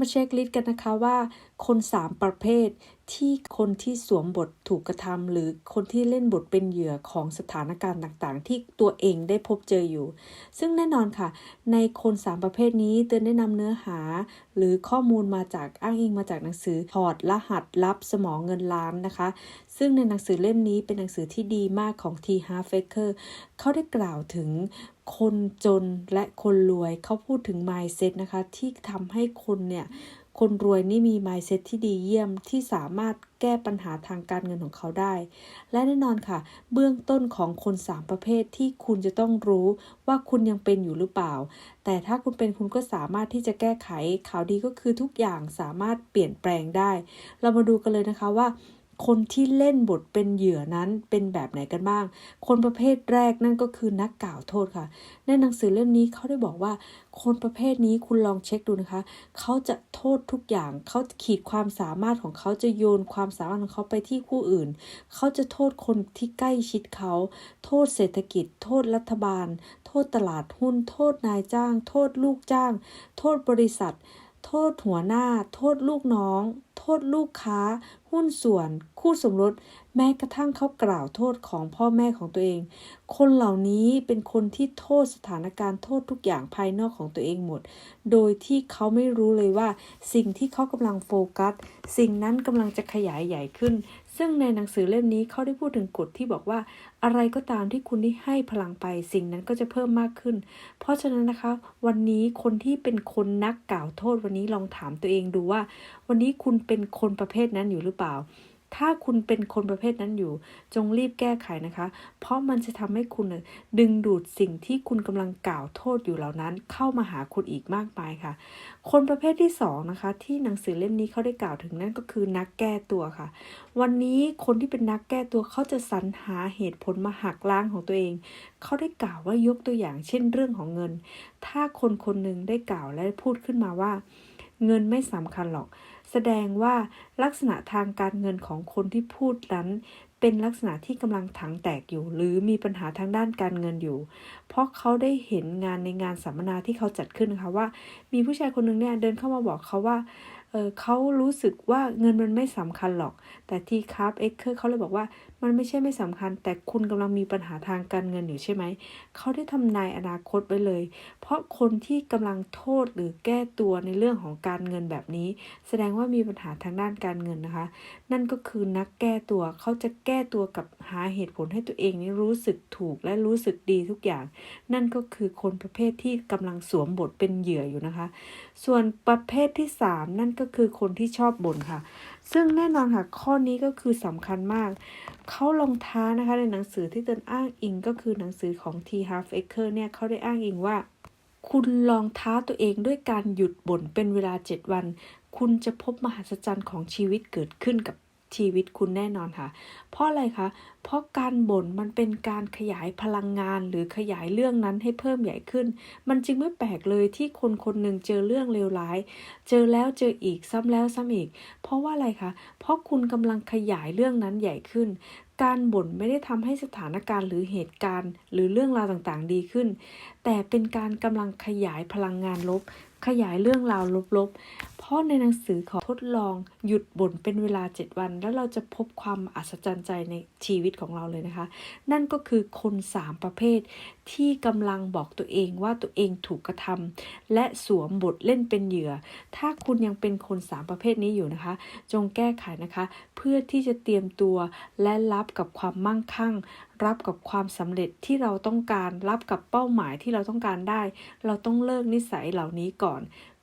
มาเช็คลิสต์กันนะคะว่า คน 3 ประเภท ที่คนที่สวมบทถูกกระทำหรือคนที่เล่นบทเป็นเหยื่อของสถานการณ์ต่างๆ ที่ตัวเองได้พบเจออยู่ ซึ่งแน่นอนค่ะ ในคน3ประเภทนี้เตือนได้นำเนื้อหา หรือข้อมูลมาจากอ้างอิงมาจากหนังสือถอดรหัสลับสมองเงินล้านนะคะ ซึ่งในหนังสือเล่มนี้เป็นหนังสือที่ดีมากของ T. Harv Eker เขาได้กล่าวถึงคนจนและคนรวย เขาพูดถึง mindset นะคะ ที่ทำให้คนเนี่ย คนรวยนี่มี mindset ที่ดีเยี่ยมที่สามารถแก้ปัญหาทางการเงินของเขาได้ และแน่นอนค่ะ เบื้องต้นของคน 3 ประเภทที่คุณจะต้องรู้ว่าคุณยังเป็นอยู่หรือเปล่า แต่ถ้าคุณเป็นคุณก็สามารถที่จะแก้ไขข่าวดีก็คือทุกอย่างสามารถเปลี่ยนแปลงได้ เรามาดูกันเลยนะคะว่า คนที่เล่นบทเป็นเหยื่อนั้นเป็นแบบไหนกันบ้าง คนประเภทแรกนั่นก็คือนักกล่าวโทษค่ะ ในหนังสือเล่มนี้เขาได้บอกว่า คนประเภทนี้คุณลองเช็คดูนะคะ เขาจะโทษทุกอย่าง เขาขีดความสามารถของเขาจะโยนความสามารถของเขาไปที่ผู้อื่น เขาจะโทษคนที่ใกล้ชิดเขา โทษเศรษฐกิจ โทษรัฐบาล โทษตลาดหุ้น โทษนายจ้าง โทษลูกจ้าง โทษบริษัท โทษหัวหน้า โทษลูกน้อง โทษลูกค้า หุ้นส่วน คู่สมรส แม้กระทั่งเขากล่าวโทษของพ่อแม่ของตัวเอง คนเหล่านี้เป็นคนที่โทษสถานการณ์โทษทุกอย่างภายนอกของตัวเองหมด โดยที่เขาไม่รู้เลยว่า สิ่งที่เขากำลังโฟกัส สิ่งนั้นกำลังจะขยายใหญ่ขึ้น ซึ่งในหนังสือเล่มนี้เขาได้พูดถึงกฎที่บอกว่า อะไรก็ตามที่คุณได้ให้พลังไป สิ่งนั้นก็จะเพิ่มมากขึ้น เพราะฉะนั้นนะคะ วันนี้คนที่เป็นคนนักกล่าวโทษวันนี้ลองถามตัวเองดูว่า วันนี้คุณเป็นคนประเภทนั้นอยู่หรือเปล่า ถ้าคุณเป็นคนประเภทนั้นอยู่ จงรีบแก้ไขนะคะ เพราะมันจะทำให้คุณดึงดูดสิ่งที่คุณกำลังกล่าวโทษอยู่เหล่านั้น เข้ามาหาคุณอีกมากมายค่ะ คนประเภทที่สองนะคะ ที่หนังสือเล่มนี้เขาได้กล่าวถึงนั่นก็คือนักแก้ตัวค่ะ วันนี้คนที่เป็นนักแก้ตัวเขาจะสรรหาเหตุผลมาหักล้างของตัวเอง เขาได้กล่าวว่ายกตัวอย่าง เช่น เรื่องของเงิน ถ้าคนคนหนึ่งได้กล่าวและพูดขึ้นมาว่า เงินไม่สำคัญหรอก แสดงว่าลักษณะทางการเงินของคนที่พูดนั้น เป็นลักษณะที่กำลังถังแตกอยู่ หรือมีปัญหาทางด้านการเงินอยู่ เพราะเขาได้เห็นงานในงานสัมมนาที่เขาจัดขึ้นนะคะว่า มีผู้ชายคนหนึ่งเนี่ยเดินเข้ามาบอกเขาว่าเออเขารู้สึกว่าเงินมันไม่สำคัญหรอก แต่ทีครับเอ็กเคอร์เขาเลยบอกว่า มันไม่ใช่ไม่สำคัญ แต่คุณกำลังมีปัญหาทางการเงินอยู่ใช่ไหม เขาได้ทำนายอนาคตไว้เลย เพราะคนที่กำลังโทษหรือแก้ตัวในเรื่องของการเงินแบบนี้ แสดงว่ามีปัญหาทางด้านการเงินนะคะ นั่นก็คือนักแก้ตัว เขาจะแก้ตัวกับหาเหตุผลให้ตัวเองนี้รู้สึกถูกและรู้สึกดีทุกอย่าง นั่นก็คือคนประเภทที่กำลังสวมบทเป็นเหยื่ออยู่นะคะ ส่วนประเภทที่ 3 นั่นก็คือคนที่ชอบบ่นค่ะ ซึ่งแน่นอนค่ะข้อนี้ก็คือสำคัญมาก เขาลงท้านะคะในหนังสือที่ตนอ้างอิงก็คือหนังสือของ T. Half Acre เนี่ยเขาได้อ้างอิงว่า คุณลองท้าตัวเองด้วยการหยุดบ่นเป็นเวลา 7 วัน คุณจะพบมหัศจรรย์ของชีวิตเกิดขึ้นกับชีวิตคุณแน่นอนค่ะ เพราะอะไรคะเพราะการบ่นมันเป็นการขยายพลังงานหรือขยายเรื่องนั้นให้เพิ่มใหญ่ขึ้น มันจึงไม่แปลกเลยที่คนคนหนึ่งเจอเรื่องเลวร้าย เจอแล้วเจออีกซ้ำแล้วซ้ำอีก เพราะว่าอะไรคะ เพราะคุณกำลังขยายเรื่องนั้นใหญ่ขึ้น การบ่นไม่ได้ทำให้สถานการณ์หรือเหตุการณ์ หรือเรื่องราวต่างๆ ดีขึ้น แต่เป็นการกำลังขยายพลังงานลบ ขยายเรื่องราวลบๆ เพราะในหนังสือขอทดลองหยุดบ่นเป็นเวลา 7 วัน แล้วเราจะพบความอัศจรรย์ใจในชีวิตของเราเลยนะคะ นั่นก็คือคน3ประเภทที่กำลังบอกตัวเองว่าตัวเองถูกกระทำและสวมบทเล่นเป็นเหยื่อ ถ้าคุณยังเป็นคน3ประเภทนี้อยู่นะคะ จงแก้ไขนะคะ เพื่อที่จะเตรียมตัวและรับกับความมั่งคั่ง รับกับความสำเร็จที่เราต้องการ รับกับเป้าหมายที่เราต้องการได้ เราต้องเลิกนิสัยเหล่านี้ก่อน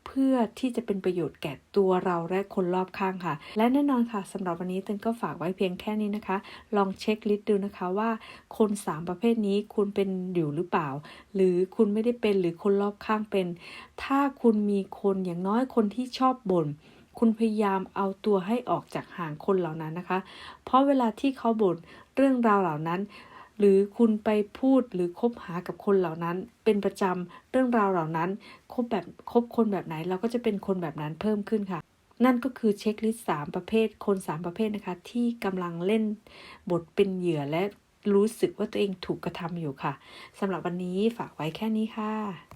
เพื่อที่จะเป็นประโยชน์แก่ตัวเราและคนรอบข้างค่ะ และแน่นอนค่ะสำหรับวันนี้เต้นก็ฝากไว้เพียงแค่นี้นะคะ ลองเช็คลิสต์ดูนะคะว่าคน 3 ประเภทนี้คุณเป็นอยู่หรือเปล่า หรือคุณไม่ได้เป็นหรือคนรอบข้างเป็น ถ้าคุณมีคนอย่างน้อยคนที่ชอบบ่นคุณพยายามเอาตัวให้ออกจากห่างคนเหล่านั้นนะคะ เพราะเวลาที่เขาบ่นเรื่องราวเหล่านั้น หรือคุณไปพูดหรือคบหากับคนเหล่านั้น เป็นประจำเรื่องราวเหล่านั้นคบแบบคบคนแบบไหน เราก็จะเป็นคนแบบนั้นเพิ่มขึ้นค่ะ นั่นก็คือเช็คลิสต์สามประเภท คนสามประเภทนะคะ ที่กำลังเล่นบทเป็นเหยื่อและรู้สึกว่าตัวเองถูกกระทำอยู่ค่ะสำหรับวันนี้ฝากไว้แค่นี้ค่ะ